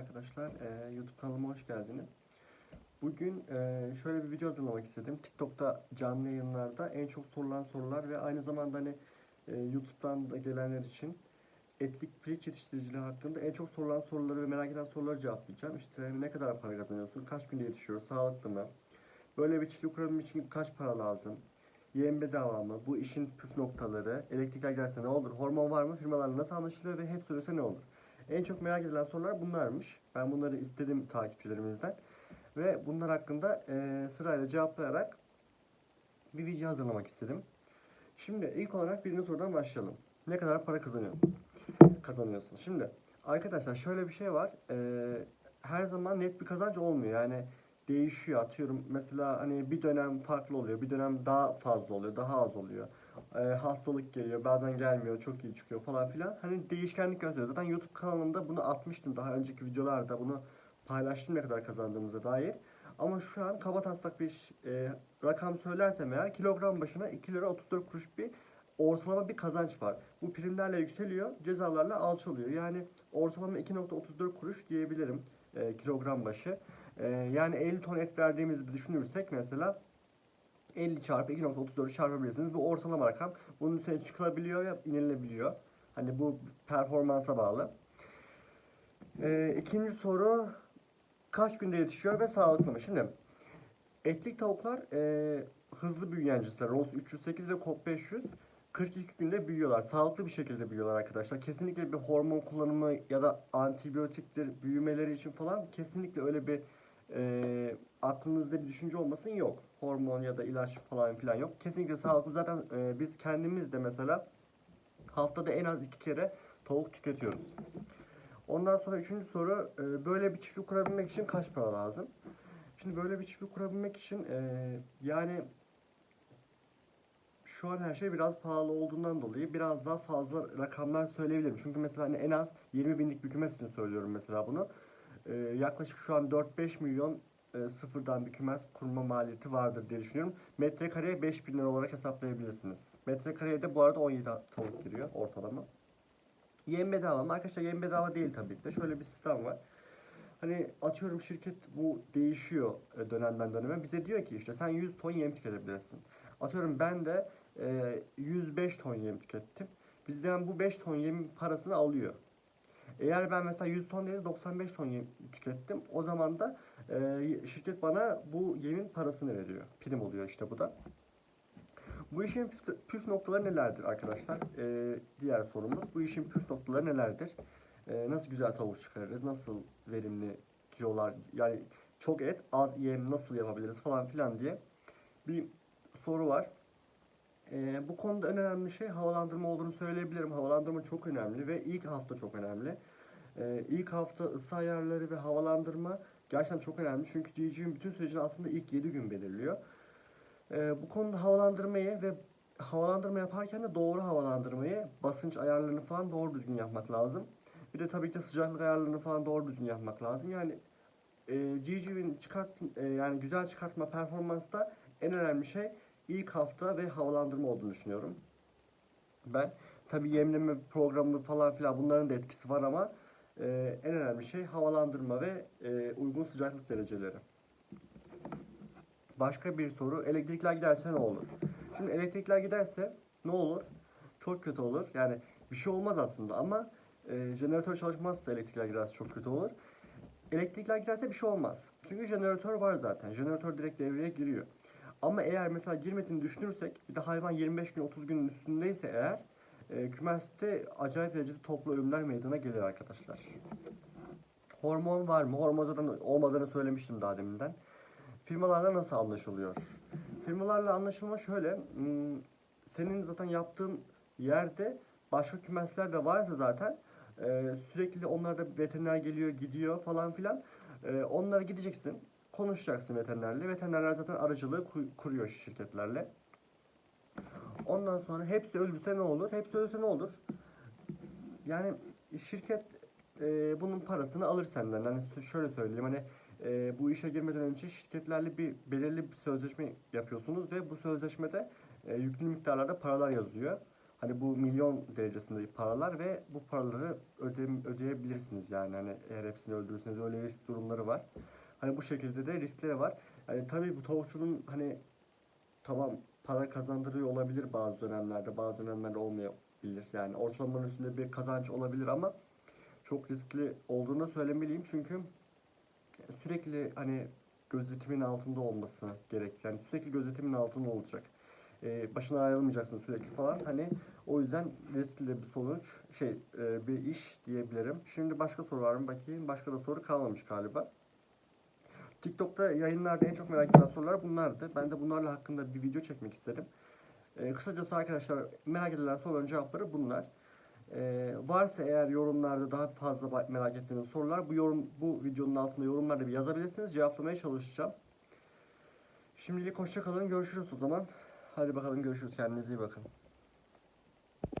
arkadaşlar. Ee, YouTube kanalıma hoş geldiniz. Bugün e, şöyle bir video hazırlamak istedim. TikTok'ta canlı yayınlarda en çok sorulan sorular ve aynı zamanda hani e, YouTube'dan da gelenler için etlik pirinç yetiştiriciliği hakkında en çok sorulan soruları ve merak eden soruları cevaplayacağım. İşte ne kadar para kazanıyorsun, kaç günde yetişiyor, sağlıklı mı? Böyle bir çiftlik kurabilmek için kaç para lazım? Yem bedava mı? Bu işin püf noktaları, elektrikler gelse ne olur? Hormon var mı? Firmalarla nasıl anlaşılıyor ve hep söylese ne olur? En çok merak edilen sorular bunlarmış. Ben bunları istedim takipçilerimizden. Ve bunlar hakkında e, sırayla cevaplayarak bir video hazırlamak istedim. Şimdi ilk olarak birinci sorudan başlayalım. Ne kadar para kazanıyorsun? Kazanıyorsun. Şimdi arkadaşlar şöyle bir şey var. E, her zaman net bir kazanç olmuyor. Yani değişiyor. Atıyorum mesela hani bir dönem farklı oluyor. Bir dönem daha fazla oluyor. Daha az oluyor. E, hastalık geliyor. Bazen gelmiyor. Çok iyi çıkıyor falan filan. Hani değişkenlik gösteriyor. Zaten YouTube kanalımda bunu atmıştım. Daha önceki videolarda bunu paylaştım ne kadar kazandığımıza dair. Ama şu an kaba taslak bir e, rakam söylersem eğer kilogram başına 2 lira 34 kuruş bir ortalama bir kazanç var. Bu primlerle yükseliyor, cezalarla alçalıyor. Yani ortalama 2.34 kuruş diyebilirim e, kilogram başı. E, yani 50 ton et verdiğimizi düşünürsek mesela 50 çarpı 2.34 çarpabilirsiniz. Bu ortalama rakam. Bunun üstüne çıkılabiliyor ya inilebiliyor. Hani bu performansa bağlı. E, ikinci soru kaç günde yetişiyor ve sağlıklı mı? Şimdi etlik tavuklar e, hızlı büyüyen cinsler. Ross 308 ve Cobb 500 42 günde büyüyorlar. Sağlıklı bir şekilde büyüyorlar arkadaşlar. Kesinlikle bir hormon kullanımı ya da antibiyotiktir büyümeleri için falan kesinlikle öyle bir e, aklınızda bir düşünce olmasın yok. Hormon ya da ilaç falan filan yok. Kesinlikle sağlıklı. Zaten e, biz kendimiz de mesela haftada en az iki kere tavuk tüketiyoruz. Ondan sonra üçüncü soru e, böyle bir çiftlik kurabilmek için kaç para lazım? Şimdi böyle bir çiftlik kurabilmek için e, yani şu an her şey biraz pahalı olduğundan dolayı biraz daha fazla rakamlar söyleyebilirim. Çünkü mesela hani en az 20 binlik bir kümes için söylüyorum mesela bunu. E, yaklaşık şu an 4-5 milyon e, sıfırdan bir kümes kurma maliyeti vardır diye düşünüyorum. Metrekareye 5 bin lira olarak hesaplayabilirsiniz. Metrekareye de bu arada 17 tavuk giriyor ortalama. Yem bedava mı? Arkadaşlar yem bedava değil tabii ki de. Şöyle bir sistem var. Hani atıyorum şirket bu değişiyor e, dönemden döneme. Bize diyor ki işte sen 100 ton yem tüketebilirsin. Atıyorum ben de e, 105 ton yem tükettim. Bizden bu 5 ton yem parasını alıyor. Eğer ben mesela 100 ton değil de 95 ton tükettim. O zaman da e, şirket bana bu yemin parasını veriyor. Prim oluyor işte bu da. Bu işin püf, püf noktaları nelerdir arkadaşlar? Ee, diğer sorumuz. Bu işin püf noktaları nelerdir? Ee, nasıl güzel tavuk çıkarırız? Nasıl verimli kilolar? Yani çok et, az yem nasıl yapabiliriz falan filan diye bir soru var. Ee, bu konuda en önemli şey havalandırma olduğunu söyleyebilirim. Havalandırma çok önemli ve ilk hafta çok önemli. Ee, ilk hafta ısı ayarları ve havalandırma gerçekten çok önemli. Çünkü civcivin bütün sürecini aslında ilk 7 gün belirliyor. Ee, bu konuda havalandırmayı ve havalandırma yaparken de doğru havalandırmayı, basınç ayarlarını falan doğru düzgün yapmak lazım. Bir de tabii ki de sıcaklık ayarlarını falan doğru düzgün yapmak lazım. Yani e, civcivin çıkart e, yani güzel çıkartma performansta en önemli şey ilk hafta ve havalandırma olduğunu düşünüyorum. Ben tabii yemleme programı falan filan bunların da etkisi var ama e, en önemli şey havalandırma ve e, uygun sıcaklık dereceleri. Başka bir soru. Elektrikler giderse ne olur? Şimdi elektrikler giderse ne olur? Çok kötü olur. Yani bir şey olmaz aslında ama e, jeneratör çalışmazsa elektrikler giderse çok kötü olur. Elektrikler giderse bir şey olmaz. Çünkü jeneratör var zaten. Jeneratör direkt devreye giriyor. Ama eğer mesela girmediğini düşünürsek bir de hayvan 25 gün 30 günün üstündeyse eğer e, kümeste acayip derecede toplu ölümler meydana gelir arkadaşlar. Hormon var mı? Hormon zaten olmadığını söylemiştim daha deminden firmalarla nasıl anlaşılıyor? Firmalarla anlaşılma şöyle, hmm, senin zaten yaptığın yerde başka kümesler de varsa zaten e, sürekli onlarda veteriner geliyor, gidiyor falan filan. E, onlara gideceksin, konuşacaksın veterinerle. Veterinerler zaten aracılığı kuruyor şirketlerle. Ondan sonra hepsi öldürse ne olur? Hepsi ölse ne olur? Yani şirket e, bunun parasını alır senden. Hani şöyle söyleyeyim hani e, bu işe girmeden önce şirketlerle bir belirli bir sözleşme yapıyorsunuz ve bu sözleşmede e, yüklü miktarlarda paralar yazıyor. Hani bu milyon derecesinde paralar ve bu paraları öde, ödeyebilirsiniz yani hani eğer hepsini öldürürseniz öyle risk durumları var. Hani bu şekilde de riskleri var. Yani tabii bu tavukçunun hani tamam para kazandırıyor olabilir bazı dönemlerde, bazı dönemlerde olmayabilir. Yani ortalamanın üstünde bir kazanç olabilir ama çok riskli olduğunu söylemeliyim çünkü sürekli hani gözetimin altında olması gerek. Yani sürekli gözetimin altında olacak. Ee, başına ayrılmayacaksın sürekli falan. Hani o yüzden riskli de bir sonuç, şey e, bir iş diyebilirim. Şimdi başka soru var mı bakayım. Başka da soru kalmamış galiba. TikTok'ta yayınlarda en çok merak edilen sorular bunlardı. Ben de bunlarla hakkında bir video çekmek istedim. Ee, kısacası arkadaşlar merak edilen soruların cevapları bunlar. Ee, varsa eğer yorumlarda daha fazla merak ettiğiniz sorular bu yorum bu videonun altında yorumlarda bir yazabilirsiniz. Cevaplamaya çalışacağım. Şimdilik hoşça. Görüşürüz o zaman. Hadi bakalım görüşürüz. Kendinize iyi bakın.